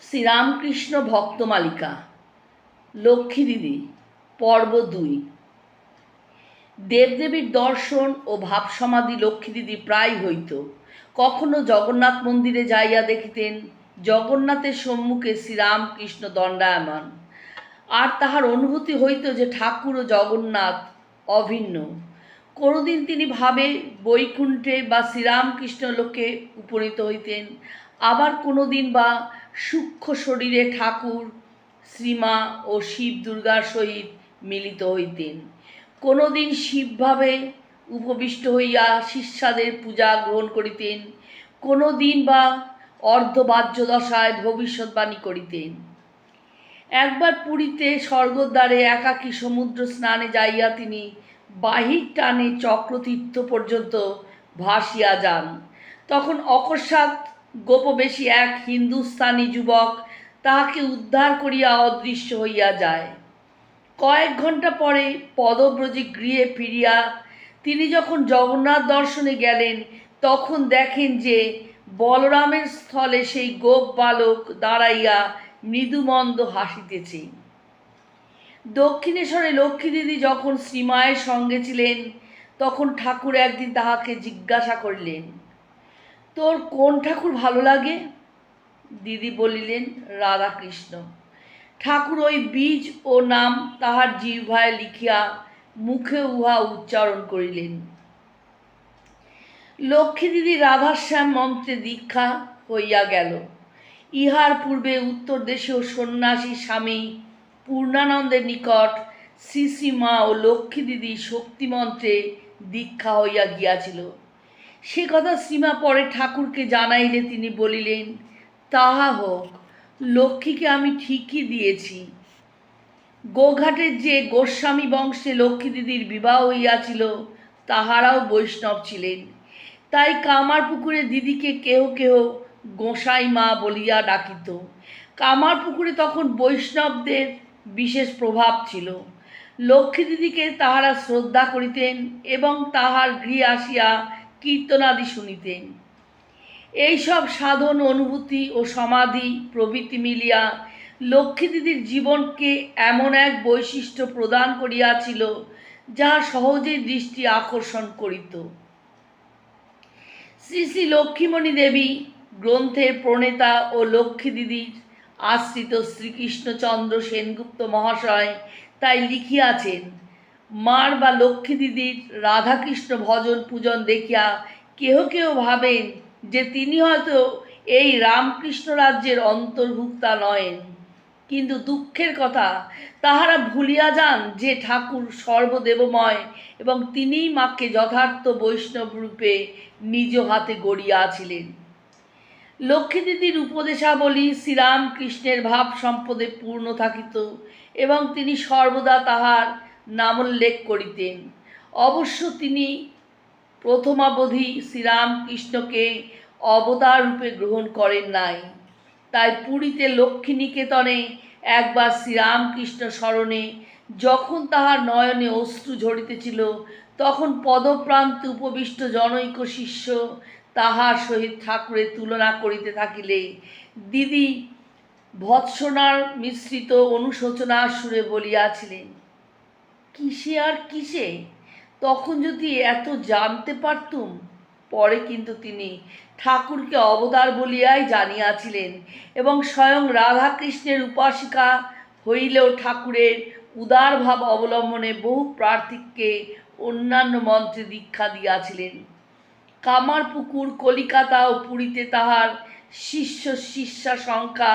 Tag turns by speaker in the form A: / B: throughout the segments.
A: শ্রীরামকৃষ্ণ ভক্তমালিকা। লক্ষ্মী দিদি, পর্ব দুই। দেবদেবীর দর্শন ও ভাবসমাধি লক্ষ্মী দিদি প্রায় হইত। কখনো জগন্নাথ মন্দিরে যাইয়া দেখিতেন, জগন্নাথের সম্মুখে শ্রীরামকৃষ্ণ দণ্ডায়মান। আর তাহার অনুভূতি হইত যে ঠাকুর ও জগন্নাথ অভিন্ন। কোনোদিন তিনি ভাবে বৈকুণ্ঠে বা শ্রীরামকৃষ্ণ লোকে উপনীত হইতেন। আবার কোনোদিন বা সূক্ষ্ম শরীরে ঠাকুর, শ্রীমা ও শিব দুর্গার সহিত মিলিত হইতেন। কোনোদিন শিবভাবে উপবিষ্ট হইয়া শিষ্যাদের পূজা গ্রহণ করিতেন, কোনোদিন বা অর্ধবাহ্য দশায় ভবিষ্যৎবাণী করিতেন। একবার পুরীতে স্বর্গদ্বারে একাকী সমুদ্র স্নানে যাইয়া তিনি বাহির টানে চক্রতীর্থ পর্যন্ত ভাসিয়া যান। তখন অকস্মাৎ গোপবেশী এক হিন্দুস্তানি যুবক তাহাকে উদ্ধার করিয়া অদৃশ্য হইয়া যায়। কয়েক ঘণ্টা পরে পদব্রজে গৃহে ফিরিয়া তিনি যখন জগন্নাথ দর্শনে গেলেন, তখন দেখেন যে বলরামের স্থলে সেই গোপ বালক দাঁড়াইয়া মৃদুমন্দ হাসিতেছে। দক্ষিণেশ্বরে লক্ষ্মী দিদি যখন শ্রীমায়ের সঙ্গে ছিলেন, তখন ঠাকুর একদিন তাহাকে জিজ্ঞাসা করিলেন তোর কোন ঠাকুর ভালো লাগে? দিদি বলিলেন, রাধাকৃষ্ণ। ঠাকুর ওই বীজ ও নাম তাহার জিহ্বায় লিখিয়া মুখে উহা উচ্চারণ করিলেন। লক্ষ্মী দিদি রাধাশ্যাম মন্ত্রে দীক্ষা হইয়া গেল। ইহার পূর্বে উত্তর দেশীয় সন্ন্যাসী স্বামী পূর্ণানন্দের নিকট শ্রী শ্রী মা ও লক্ষ্মী দিদি শক্তিমন্ত্রে দীক্ষা হইয়া গিয়াছিল। সে কথা শ্রীমা পরে ঠাকুরকে জানাইলে তিনি বলিলেন, তাহা হোক, লক্ষ্মীকে আমি ঠিকই দিয়েছি। গোঘাটের যে গোস্বামী বংশে লক্ষ্মী দিদির বিবাহ হইয়াছিল, তাহারাও বৈষ্ণব ছিলেন। তাই কামার পুকুরে দিদিকে কেহ কেহ গোসাই মা বলিয়া ডাকিত। কামার পুকুরে তখন বৈষ্ণবদের বিশেষ প্রভাব ছিল। লক্ষ্মী দিদিকে তাহারা শ্রদ্ধা করিতেন এবং তাহার গৃহে আসিয়া কীর্তনাদি শুনিতেন এইসব সাধন, অনুভূতি ও সমাধি প্রভৃতি মিলিয়া লক্ষ্মী দিদির জীবনকে এমন এক বৈশিষ্ট্য প্রদান করিয়াছিল, যা সহজেই দৃষ্টি আকর্ষণ করিত। শ্রী শ্রী লক্ষ্মীমণি দেবী গ্রন্থের প্রণেতা ও লক্ষ্মী দিদির আশ্রিত শ্রীকৃষ্ণচন্দ্র সেনগুপ্ত মহাশয় তাই লিখিয়াছেন মার বা লক্ষ্মী দিদির রাধাকৃষ্ণ ভজন পূজন দেখিয়া কেহ কেহ ভাবেন যে তিনি হয়তো এই রামকৃষ্ণ রাজ্যের অন্তর্ভুক্তা নয়েন। কিন্তু দুঃখের কথা, তাহারা ভুলিয়া যান যে ঠাকুর সর্বদেবময় এবং তিনিই মাকে যথার্থ বৈষ্ণব রূপে নিজ হাতে গড়িয়াছিলেন লক্ষ্মী দিদির উপদেশাবলী শ্রীরামকৃষ্ণের ভাব সম্পদে পূর্ণ থাকিত এবং তিনি সর্বদা তাহার নামোল্লেখ করিতেন। অবশ্য তিনি প্রথমাবধি শ্রীরামকৃষ্ণকে অবতার রূপে গ্রহণ করেন নাই। তাই পুরীতে লক্ষ্মী নিকেতনে একবার শ্রীরামকৃষ্ণ স্মরণে যখন তাহার নয়নে অশ্রু ঝরিতেছিল, তখন পদপ্রান্তে উপবিষ্ট জনৈক শিষ্য তাহার সহিত ঠাকুরের তুলনা করিতে থাকিলে, দিদি ভৎসনার মিশ্রিত অনুশোচনার সুরে বলিয়াছিলেন কিসে আর কিসে? তখন যদি এত জানতে পারতুম, পরে কিন্তু তিনি ঠাকুরকে অবতার বলিয়াই জানিয়াছিলেন এবং স্বয়ং রাধাকৃষ্ণের উপাসিকা হইলেও ঠাকুরের উদার ভাব অবলম্বনে বহু প্রার্থীকে অন্যান্য মন্ত্রে দীক্ষা দিয়াছিলেন। কামারপুকুর, কলিকাতা ও পুরীতে তাহার শিষ্য শিষ্যা সংখ্যা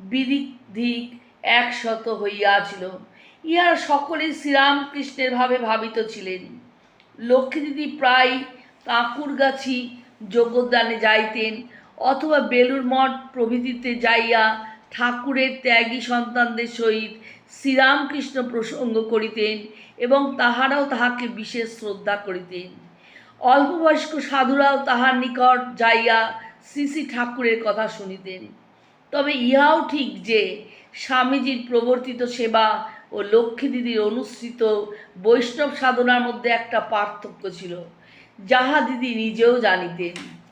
A: বিদিক একশত হইয়াছিল। ইহারা সকলেই শ্রীরামকৃষ্ণের ভাবে ভাবিত ছিলেন। লক্ষ্মী দিদি প্রায় কাঁকুরগাছি যোগদানে যাইতেন অথবা বেলুর মঠ প্রভৃতিতে যাইয়া ঠাকুরের ত্যাগী সন্তানদের সহিত শ্রীরামকৃষ্ণ প্রসঙ্গ করিতেন এবং তাহারাও তাহাকে বিশেষ শ্রদ্ধা করিতেন। অল্পবয়স্ক সাধুরাও তাহার নিকট যাইয়া শ্রী শ্রী ঠাকুরের কথা শুনিতেন। তবে ইহাও ঠিক যে স্বামীজির প্রবর্তিত সেবা ও লক্ষ্মী দিদির অনুসৃত বৈষ্ণব সাধনার মধ্যে একটা পার্থক্য ছিল। যাহা দিদি নিজেও জানিতেন।